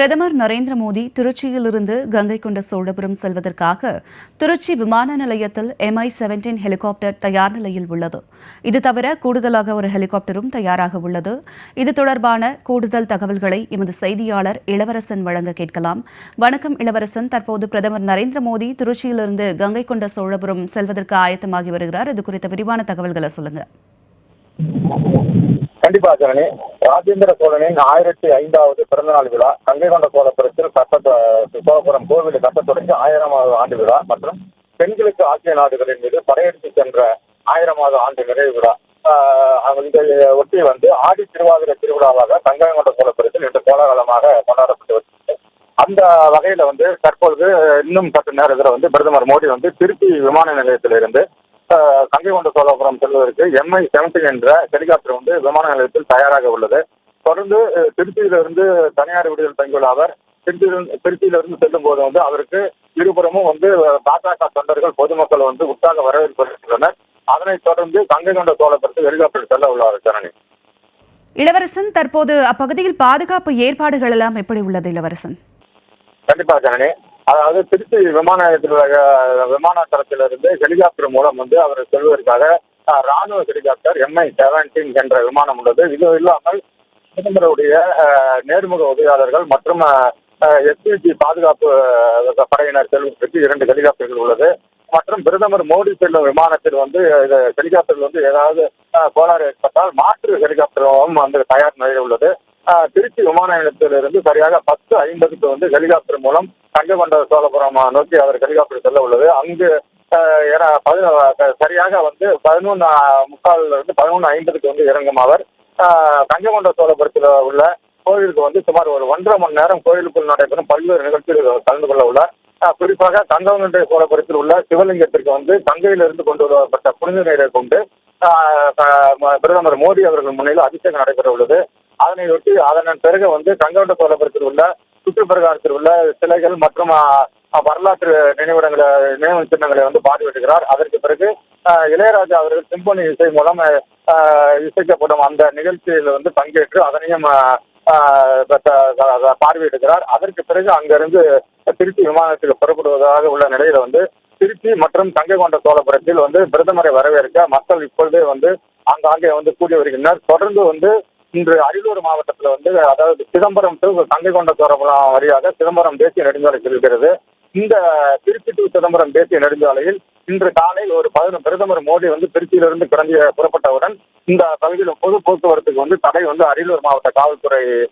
பிரதமர் நரேந்திர மோடி திருச்சியிலிருந்து கங்கை கொண்ட சோழபுரம் செல்வதற்காக திருச்சி விமான நிலையத்தில் எம்ஐ செவன்டீன் ஹெலிகாப்டர் தயார் நிலையில் உள்ளது. இது தவிர கூடுதலாக ஒரு ஹெலிகாப்டரும் தயாராக உள்ளது. இது தொடர்பான கூடுதல் தகவல்களை எமது செய்தியாளர் இளவரசன் வழங்க கேட்கலாம். வணக்கம் இளவரசன். தற்போது பிரதமர் நரேந்திர மோடி திருச்சியிலிருந்து கங்கை கொண்ட சோழபுரம் செல்வதற்கு ஆயத்தமாகி வருகிறார். இது குறித்த விரிவான தகவல்களை சொல்லுங்க. கண்டிப்பா ராஜேந்திர சோழனின் ஆயிரத்தி ஐந்தாவது பிறந்தநாள் விழா கங்கை கொண்ட சோழபுரத்தில் கட்ட சோழபுரம் கோவில் கட்ட தொடங்கி ஆயிரமாவது ஆண்டு விழா மற்றும் பெண்களுக்கு ஆசிய நாடுகளின் மீது படையெடுத்து சென்ற ஆயிரமாவது ஆண்டு நிறைவு விழா. ஆஹ் இதை ஒட்டி வந்து ஆடி திருவாதிரை திருவிழாவாக கங்கை கொண்ட சோழபுரத்தில் இன்று கோலாகலமாக கொண்டாடப்பட்டு வருகிறது. அந்த வகையில வந்து தற்பொழுது இன்னும் சற்று நேரத்தில் வந்து பிரதமர் மோடி வந்து திருச்சி விமான நிலையத்திலிருந்து ஆஹ் கங்கை கொண்ட சோழபுரம் செல்வதற்கு எம்ஐ செவன்டீன் என்ற ஹெலிகாப்டர் வந்து விமான நிலையத்தில் தயாராக உள்ளது. தொடர்ந்து திருச்சியிலிருந்து தனியார் விடுதல் தங்கியுள்ள அவர் திருச்சியிலிருந்து திருச்சியிலிருந்து செல்லும் போது வந்து அவருக்கு இருபுறமும் வந்து பாஜக தொண்டர்கள் பொதுமக்கள் வந்து உற்சாக வரவேற்பு அளித்துள்ளனர். அதனைத் தொடர்ந்து கங்கை கொண்ட சோழபுரத்தில் ஹெலிகாப்டர் செல்ல உள்ளார் ஜனனி. இளவரசன் தற்போது அப்பகுதியில் பாதுகாப்பு ஏற்பாடுகள் எல்லாம் எப்படி உள்ளது இளவரசன்? கண்டிப்பா ஜனனி. அதாவது திருச்சி விமான நிலையத்தில் உள்ள, விமான தளத்திலிருந்து ஹெலிகாப்டர் மூலம் வந்து அவர் செல்வதற்காக ராணுவ ஹெலிகாப்டர் எம்ஐ செவன்டீன் என்ற விமானம் உள்ளது. இது இல்லாமல் பிரதமருடைய நேர்முக உதவியாளர்கள் மற்றும் எஸ்பிஜி பாதுகாப்பு படையினர் செல்வதற்கு இரண்டு ஹெலிகாப்டர்கள் உள்ளது. மற்றும் பிரதமர் மோடி செல்லும் விமானத்தில் வந்து இது ஹெலிகாப்டர் வந்து ஏதாவது கோளாறு ஏற்பட்டால் மாற்று ஹெலிகாப்டரும் வந்து தயார் நிலையில் உள்ளது. திருச்சி விமான நிலையத்திலிருந்து சரியாக பத்து ஐம்பதுக்கு வந்து ஹெலிகாப்டர் மூலம் கங்கை சோழபுரம் நோக்கி அவர் ஹெலிகாப்டர் செல்ல உள்ளது. அங்கு அஹ், சரியாக வந்து பதினொன்று முக்கால்ல இருந்து பதினொன்று ஐம்பதுக்கு வந்து இறங்கும் அவர். அஹ், சோழபுரத்தில் உள்ள கோயிலுக்கு வந்து சுமார் ஒரு ஒன்றரை மணி நேரம் கோயிலுக்குள் நடைபெறும் பல்வேறு நிகழ்ச்சிகளில் கலந்து கொள்ள உள்ளார். குறிப்பாக கங்கை சோழபுரத்தில் உள்ள சிவலிங்கத்திற்கு வந்து தங்கையிலிருந்து கொண்டு வரப்பட்ட புனித நீரை கொண்டு பிரதமர் மோடி அவர்கள் முன்னிலையில் அபிஷேகம் நடைபெற உள்ளது. அதனையொட்டி அதன் பிறகு வந்து கங்கை சோழபுரத்தில் உள்ள சுற்றுப்பிரகாரத்தில் உள்ள சிலைகள் மற்றும் வரலாற்று நினைவிடங்களை நினைவு சின்னங்களை வந்து பார்வையிடுகிறார். அதற்கு பிறகு இளையராஜா அவர்கள் சிம்பொனி இசை மூலம் இசைக்கப்படும் அந்த நிகழ்ச்சியில் வந்து பங்கேற்று அதனையும் பார்வையிடுகிறார். அதற்கு பிறகு அங்கிருந்து திருச்சி விமானத்துக்கு புறப்படுவதாக உள்ள நிலையில வந்து திருச்சி மற்றும் கங்கை கொண்ட சோழபுரத்தில் வந்து பிரதமரை வரவேற்க மக்கள் இப்பொழுதே வந்து ஆங்காங்கே வந்து கூடி வருகின்றனர். தொடர்ந்து வந்து இன்று அரியலூர் மாவட்டத்தில் வந்து அதாவது சிதம்பரம் டு கங்கை சோழபுரம் வழியாக சிதம்பரம் தேசிய நெடுஞ்சாலை செல்கிறது. இந்த திருச்சி டு சிதம்பரம் தேசிய நெடுஞ்சாலையில் இன்று காலை ஒரு பதினொன்று பிரதமர் மோடி வந்து திருச்சியிலிருந்து கிளம்பி புறப்பட்டவுடன் இந்த பகுதியில் பொது போக்குவரத்துக்கு வந்து தடை வந்து அரியலூர் மாவட்ட காவல்துறை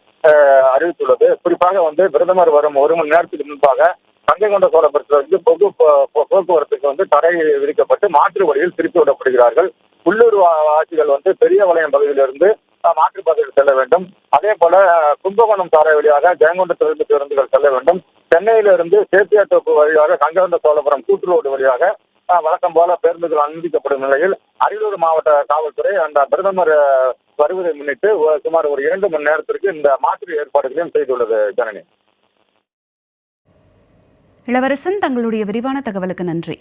அறிவித்துள்ளது. குறிப்பாக வந்து பிரதமர் வரும் ஒரு மணி நேரத்துக்கு முன்பாக கங்கை கொண்ட சோழபுரத்தில் வந்து பொது போ- போக்குவரத்துக்கு வந்து தடை விதிக்கப்பட்டு மாற்று வழியில் திருப்பி விடப்படுகிறார்கள். உள்ளூர் வா- வாசிகள் வந்து பெரிய வளையம் பகுதியிலிருந்து மாற்றுப்பாதைகள் செல்ல வேண்டும். அதே போல கும்பகோணம் சாலை வழியாக ஜெயங்கொண்டத்திலிருந்து பேருந்துகள் செல்ல வேண்டும். சென்னையிலிருந்து சேத்தியாத்தோப்பு வழியாக கங்கவந்த சோழபுரம் கூட்டு ரோடு வழியாக வழக்கம் போல பேருந்துகள் அனுமதிக்கப்படும் நிலையில் அரியலூர் மாவட்ட காவல்துறை அந்த பிரதமர் வருவதை முன்னிட்டு சுமார் ஒரு இரண்டு மணி நேரத்திற்கு இந்த மாற்று ஏற்பாடுகளையும் செய்துள்ளது ஜனனி. இளவரசன் தங்களுடைய விரிவான தகவலுக்கு நன்றி.